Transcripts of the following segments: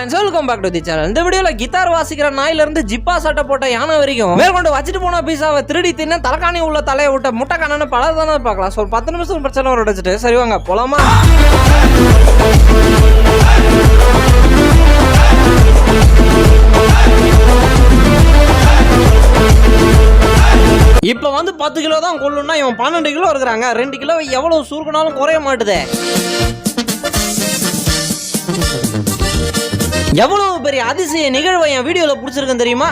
Friends welcome back to the channel இந்த வீடியோல guitar வாசிக்கிற நாயில இருந்து ஜிப்பா சட்டை போட்ட யானை வரைக்கும். மேற்கொண்டு வச்சுட்டு போன பீஸாவை திருடி தின்னு தலைக்காணி உள்ள தலையை விட்ட முட்டை கண்ணனு பல தானே பார்க்கலாம். ஸோ ஒரு பத்து நிமிஷம் பிரச்சனை வர உடைச்சிட்டு சரி வாங்க போலாமா? இப்போ வந்து பத்து கிலோ தான் கொள்ளணும்னா இவன் பன்னெண்டு கிலோ இருக்கிறாங்க. ரெண்டு கிலோ எவ்வளவு சுருக்கினாலும் குறைய மாட்டுதே. எவ்வளவு பெரிய அதிசய நிகழ்வை என் வீடியோல பிடிச்சிருக்கேன் தெரியுமா?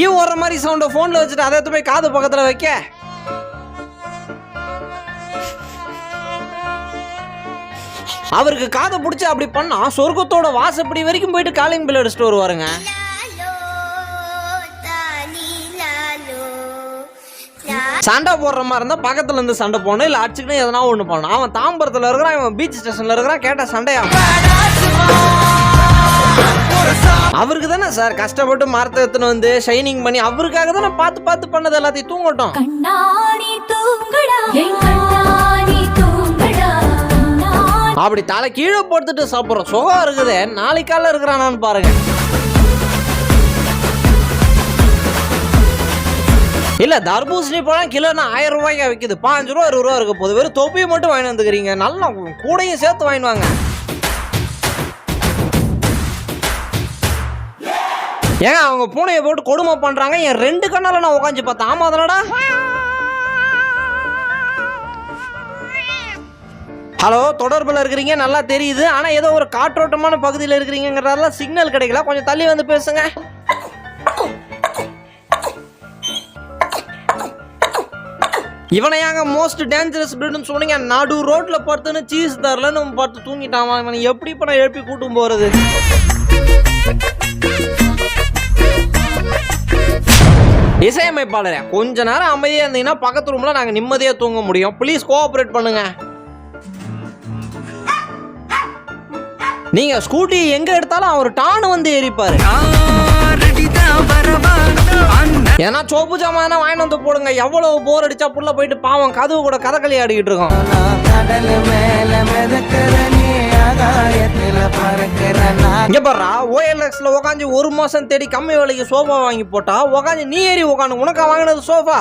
ஈ ஓடுற மாதிரி சவுண்ட போன்ல வச்சுட்டு அதை எடுத்து போய் காது பக்கத்துல வைக்க. அவருக்கு காதை பிடிச்சி அப்படி பண்ணா சொர்க்கத்தோட வாசப்படி வரைக்கும் போயிட்டு காலிங் பில் அடிச்சுட்டு வருவாருங்க. சண்டை போடுற மாதிரி இருந்தா பக்கத்துல இருந்து சண்டை போடணும் இல்ல அடிச்சுக்கணும் எதனா ஒண்ணு பண்ணணும் அவன் தாம்பரத்துல இருக்கிறான் இவன் பீச் ஸ்டேஷன்ல இருக்கிறான் கேட்ட சண்டையா? அவருக்கு தானே சார் கஷ்டப்பட்டு மரத்தை எடுத்துன்னு வந்து ஷைனிங் பண்ணி அவருக்காக தானே பார்த்து பார்த்து பண்ணது எல்லாத்தையும் தூங்கட்டும். அப்படி தலை கீழே போட்டுட்டு சாப்பிட்றோம் சுகம் இருக்குதே. நாளைக்கு காலைல இருக்கிறானான்னு பாருங்க. இல்ல தர்பூசணி பழம் கிலோனா ஆயிரம் ரூபாய்க்கு விற்கிது பாஞ்சு ரூபா இருபது ரூபா இருக்க. போது வெறும் தொப்பியை மட்டும் வாங்கி வந்துக்கிறீங்க. நல்லா கூடையும் சேர்த்து வாங்கிடுவாங்க ஏங்க அவங்க பூனையை போட்டு கொடுமை பண்றாங்க. என் ரெண்டு கண்ணால நான் உட்காந்து பார்த்தேன். ஆமா அதனடா. ஹலோ தொடர்பில் இருக்கிறீங்க நல்லா தெரியுது. ஆனால் ஏதோ ஒரு காற்றோட்டமான பகுதியில் இருக்கிறீங்கிறதால சிக்னல் கிடைக்கல. கொஞ்சம் தள்ளி வந்து பேசுங்க. இவனை ஏங்க மோஸ்ட் டேஞ்சரஸ் பிரிட்னு சொன்னீங்க? நடு ரோட்ல படுத்துன்னு சீஸ் தரலன்னு பார்த்து தூங்கிட்டான். இவனை எப்படி இப்ப நான் எழுப்பி கூட்டும் போறது? இசையமைப்பாளரே கொஞ்ச நேரம் அமைதியா இருந்தீங்கன்னா பக்கத்து ரூம்ல நாங்க நிம்மதியா தூங்க முடியும். ப்ளீஸ் கோஆபரேட் பண்ணுங்க. நீங்க ஸ்கூட்டி எங்க எடுத்தாலும் அவர் டான் வந்து ஏறிப்பாரு. ஏன்னா சோப்பு ஜாமான வாங்கிட்டு வந்து போடுங்க. எவ்வளவு போர் அடிச்சா புள்ள போயிட்டு பாவம் கதவு கூட கதகளி ஆடிக்கிட்டு இருக்கோம். ஓஎல்எக்ஸ்ல உக்காந்து ஒரு மாசம் தேடி கம்மி விலைக்கு சோஃபா வாங்கி போட்டா உக்காந்து நீ ஏறி உக்காந்து உனக்கா வாங்கினது சோஃபா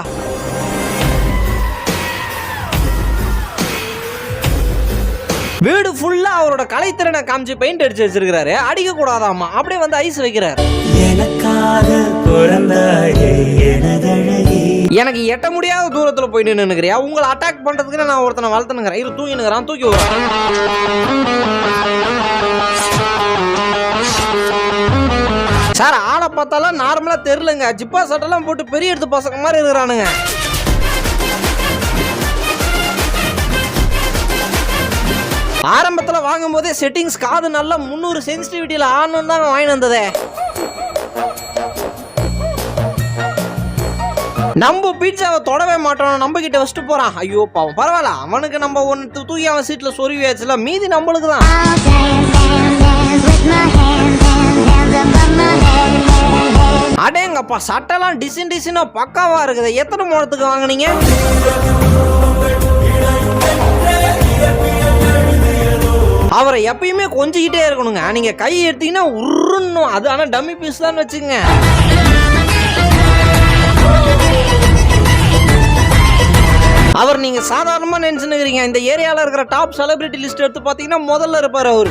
வீடு ஃபுல்லா அவரோட கலைத்திறனை காமிச்சு பெயிண்ட் அடிச்சு வச்சிருக்காரு அடிக்க கூடாதாமா அப்படியே வந்து ஐஸ் வைக்கிறாரு. எனக்காக பிறந்தாயே எனதழகி. எனக்கு எட்ட முடியாத தூரத்துல போய் நின்னுக்கிறியா உங்களை அட்டாக் பண்றதுக்கு நான் ஒருத்தனை வளர்த்துனுங்கிறேன். இரு தூங்கி நிற்கிறான் தூக்கி விடுறான் சார் ஆளை பார்த்தாலும் நார்மலா தெரியலங்க. ஜிப்பா சட்டெல்லாம் போட்டு பெரிய எடுத்து பசங்க மாதிரி இருக்கிறானுங்க. ஆரம்பத்தில் வாங்கும்போதே செட்டிங்ஸ் காது நல்லா முந்நூறு சென்சிட்டிவிட்டியில் ஆடணும்னு தான் வாங்கினு வந்ததே. நம்ம பீட்சாவை தொடவே மாட்டோம் நம்ம கிட்ட வச்சுட்டு போறான். ஐயோ பாவம். பரவாயில்ல அவனுக்கு நம்ம ஒன்று தூக்கி அவன் சீட்ல சொருவியாச்சுல மீதி நம்மளுக்கு தான். அடேங்கப்பா சட்டெல்லாம் டிசைன் டிசைனா பக்காவா இருக்குது. எத்தனை முழத்துக்கு வாங்குனீங்க? அவரை எப்பயுமே கொஞ்சிக்கிட்டே இருக்கணுங்க. நீங்க கை எடுத்தீங்கன்னா உருன்னும் அது ஆனா டம்மி பீஸ் தான் வச்சுங்க அவர் நீங்க சாதாரணமா நினைச்சுக்கிறீங்க இந்த ஏரியால இருக்கிற டாப் செலிபிரிட்டி லிஸ்ட் எடுத்து பாத்தீங்கன்னா முதல்ல இருப்பாரு அவர்.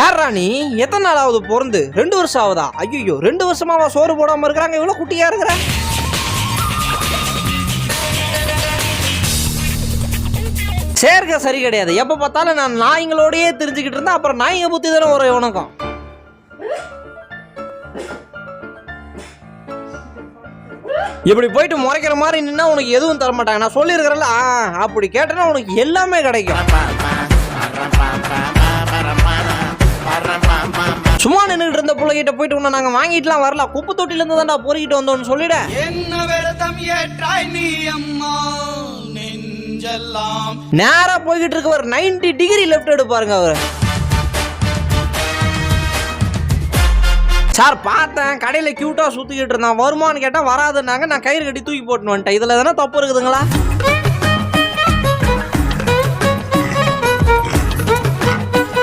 யார் ராணி? எத்தனை நாள் ஆகுது பிறந்து? ரெண்டு வருஷம் ஆகுதா? ஐயோ ரெண்டு வருஷமாவா சோறு போடாம இருக்கிறாங்க? இவ்வளவு குட்டியா இருக்கிற சேர்க்க சரி கிடையாது. எப்போ பார்த்தாலும் நான் நாய்ங்களோடையே தெரிஞ்சுக்கிட்டு இருந்தேன் அப்புறம் நாய்ங்க புத்தி தானே ஒரு உனக்கும் இப்படி போயிட்டு முறைக்கிற மாதிரி நின்னா உனக்கு எதுவும் தர மாட்டாங்க நான் சொல்லியிருக்கிறேன்ல ஆ, அப்படி கேட்டேன்னா உனக்கு எல்லாமே கிடைக்கும். சும்மா நின்றுட்டு இருந்த பிள்ளைகிட்ட போயிட்டு உன்னை நாங்க வாங்கிட்டுலாம் வரல. குப்பை தொட்டில இருந்து தான்டா பொறுக்கிட்டு வந்தோம்னு சொல்லிட. என்ன நெஞ்செல்லாம் நேரா போய்கிட்டு இருக்கவர் 90 டிகிரி லெஃப்ட் எடுப்பாருங்க அவர். சார் பார்த்தேன். கடையில கியூட்டா சுத்திக்கிட்டு இருந்தான். வருமான்னு கேட்டா வராதுன்னாங்க. நான் கயிறு கட்டி தூக்கி போட்டு வந்துட்டேன். இதுல எதனா தப்பு இருக்குதுங்களா?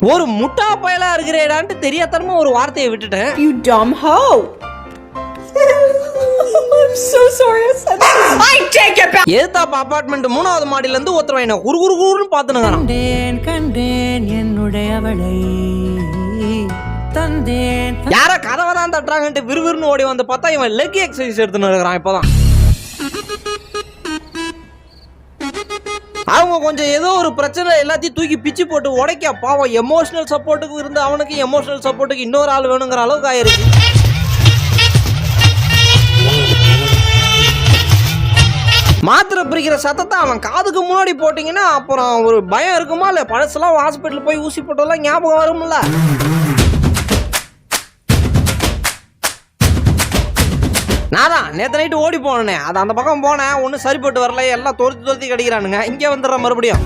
ஒரு முட்டா பயலா இருக்கிறேடான்ட்டு தெரியாதனமா ஒரு வார்த்தையை விட்டுட்டேன். You dumb hoe. I'm so sorry I said that. I take it back. எதுத்தாப்ப அபார்ட்மெண்ட் மூணாவது மாடியில இருந்து ஒருத்தர் என்ன குறு குறுன்னு பாத்துனுங்கிறான் கண்டேன் கண்டேன் என்னுடையவளை. தந்தேன் யாரோ கதவை தான் தட்டுறாங்கன்ட்டு விறுவிறுன்னு ஓடி வந்து பார்த்தா இவன் லெக் எக்ஸசைஸ் எடுத்துன்னு இருக்கிறான் இப்போதான். அவங்க கொஞ்சம் ஏதோ ஒரு பிரச்சனை எல்லாத்தையும் தூக்கி பிச்சு போட்டு உடைக்க. பாவம் எமோஷனல் சப்போர்ட்டுக்கு இருந்து அவனுக்கு எமோஷனல் சப்போர்ட்டுக்கு இன்னொரு ஆள் வேணுங்கிற அளவுக்கு ஆயிருச்சு. மாத்திரை பிரிக்கிற சத்தத்தை அவன் காதுக்கு முன்னாடி போட்டிங்கன்னா அப்புறம் ஒரு பயம் இருக்குமா? இல்லை பழசெல்லாம் ஹாஸ்பிட்டல் போய் ஊசி போட்டதெல்லாம் ஞாபகம் வரும்ல? நான் தான் நேற்று நைட்டு ஓடி போனேனே. அது அந்த பக்கம் போனேன். ஒன்றும் சரிப்பட்டு வரல. எல்லாம் துரத்தி துரத்தி கிடைக்கிறானுங்க. இங்கே வந்துடுறேன் மறுபடியும்.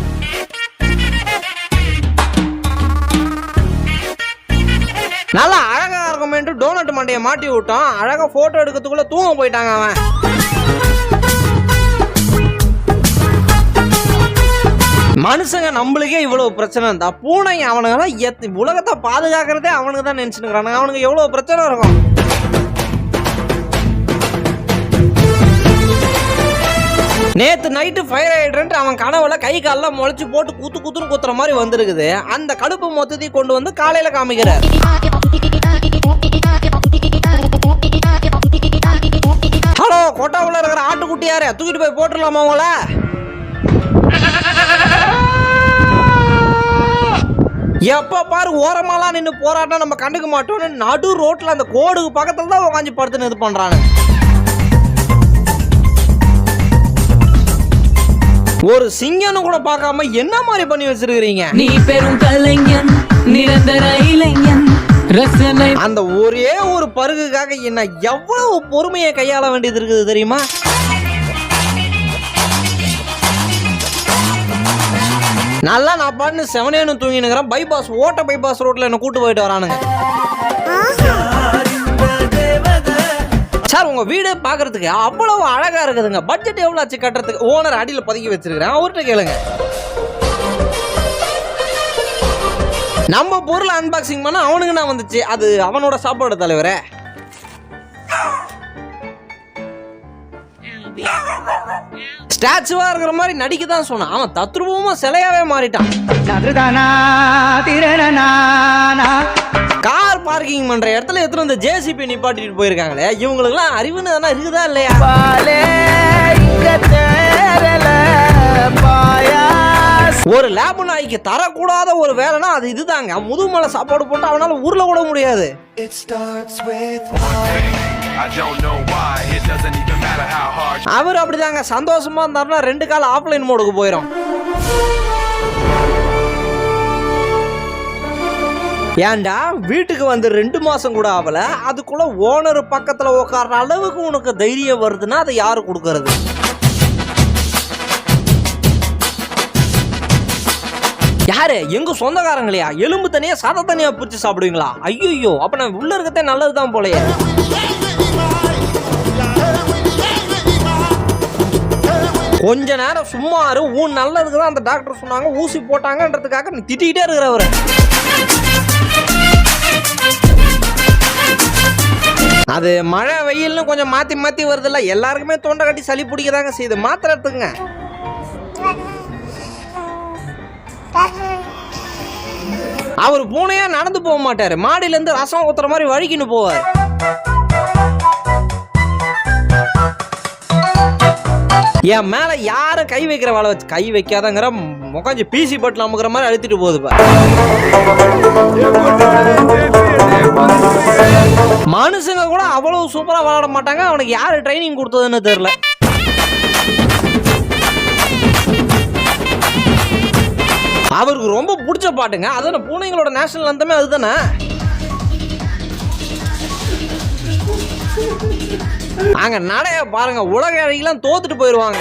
நல்லா அழகாக இருக்குமேன்ட்டு டோனட் மண்டையை மாட்டி விட்டோம் அழகாக ஃபோட்டோ எடுக்கிறதுக்குள்ளே தூங்க போயிட்டாங்க அவன். மனுஷங்க நம்மளுக்கே இவ்வளவு பிரச்சனை இருந்தா பூனை அவனுங்கெல்லாம் எத் உலகத்தை பாதுகாக்கிறதே அவனுக்கு தான் நினைச்சுக்கிறானுங்க அவனுக்கு எவ்வளவு பிரச்சனை இருக்கும்? நேத்து நைட்டு ஃபயர் ஆகிடுறேன்ட்டு அவன் கனவுல கை காலெல்லாம் முளைச்சு போட்டு குத்து குத்துன்னு குத்துற மாதிரி வந்திருக்குது. அந்த கடுப்பு மொத்தத்தையும் கொண்டு வந்து காலையில காமிக்கிறார். ஹலோ கொட்டாவுல இருக்கிற ஆட்டுக்குட்டி யாரு தூக்கிட்டு போய் போட்டுடலாமா உங்களை? எப்ப பாரு ஓரமாலாம் நின்று போராட்டம் நம்ம கண்டுக்க மாட்டோம்னு நடு ரோட்ல அந்த கோடுக்கு பக்கத்துல தான் உட்காந்து படுத்துன்னு இது பண்றானுங்க. ஒரு சிங்கம்னு கூட பார்க்காம என்ன மாதிரி பண்ணி வச்சிருக்கிறீங்க? நீ பெரும் கலைஞன் நிரந்தர இளைஞன் ரசனை அந்த ஒரே ஒரு பருகுக்காக என்ன எவ்வளவு பொறுமையை கையாள வேண்டியது இருக்குது தெரியுமா? நல்லா நான் பாட்டு செவனேன்னு தூங்கினுங்கிறேன். பைபாஸ் ஓட்ட பைபாஸ் ரோட்ல என்ன கூட்டு போயிட்டு வரானுங்க. சார் உங்க வீடு பாக்குறதுக்கு அவ்வளவு அழகா இருக்குதுங்க. பட்ஜெட் எவ்வளவு ஆச்சு கட்டுறதுக்கு? ஓனர் அடியில் பதுக்கி வச்சிருக்கிறேன். அவர்கிட்ட கேளுங்க. நம்ம பொருள் அன்பாக்சிங் பண்ண அவனுக்கு நான் வந்துச்சு? அது அவனோட சாப்பாடு தலைவரே. ஸ்டாச்சுவா இருக்கிற மாதிரி நடிக்க தான் சொன்னான். அவன் தத்ரூபமா சிலையாவே மாறிட்டான். கார் பார்க்கிங் பண்ற இடத்துல எத்தனை வந்து ஜேசிபி நிப்பாட்டிட்டு போயிருக்காங்களே இவங்களுக்குலாம் அறிவுன்னு எதனா இருக்குதா இல்லையா? ஒரு லேப் நாய்க்கு தரக்கூடாத ஒரு வேலைனா அது இதுதாங்க. முதுமலை சாப்பாடு போட்டு அவனால ஊர்ல கூட முடியாது. அவர் அப்படிதாங்க. சந்தோஷமா இருந்தாருன்னா ரெண்டு கால் ஆஃப்லைன் மோடுக்கு போயிடும் ஏன்டா வீட்டுக்கு வந்து ரெண்டு மாசம் கூட ஆகல. அதுக்குள்ள ஓனர் பக்கத்துல உட்கார்ற அளவுக்கு உனக்கு தைரியம் வருதுன்னா அதை யாரு கொடுக்கறது? யாரு? எங்க சொந்தக்காரங்களையா? எலும்பு தனியா சாத தனியா பிரிச்சு சாப்பிடுவீங்களா? ஐயோ அப்ப நான் உள்ள இருக்கதே நல்லதுதான் போலயே. கொஞ்ச நேரம் சும்மா இரு உன் நல்லதுக்கு தான் அந்த டாக்டர் சொன்னாங்க ஊசி போட்டாங்கன்றதுக்காக நீ திட்டிக்கிட்டே இருக்கிறவரு அது மழை வெயில்னு கொஞ்சம் மாற்றி மாற்றி வருதுல்ல எல்லாருக்குமே தொண்டை கட்டி சளி பிடிக்கதாங்க செய்யுது. மாத்திரை எடுத்துங்க அவர் பூனையா நடந்து போக மாட்டார். மாடியிலேருந்து ரசம் ஊத்துற மாதிரி வழுக்கின்னு போவார். என் மேல யாரும் கை வைக்கிற வேலை வச்சு கை வைக்காதங்கிற முகஞ்சு பிசி பட்டில் அமுக்கிற மாதிரி அழுத்திட்டு போகுது மனுஷங்க கூட அவ்வளவு சூப்பரா விளையாட மாட்டாங்க. அவனுக்கு யாரு ட்ரைனிங் கொடுத்ததுன்னு தெரியல. அவருக்கு ரொம்ப பிடிச்ச பாட்டுங்க. அதான பூனைங்களோட நேஷனல் அந்தமே அதுதானே அங்க நடைய பாருங்க உலக அழகிலாம் தோத்துட்டு போயிருவாங்க.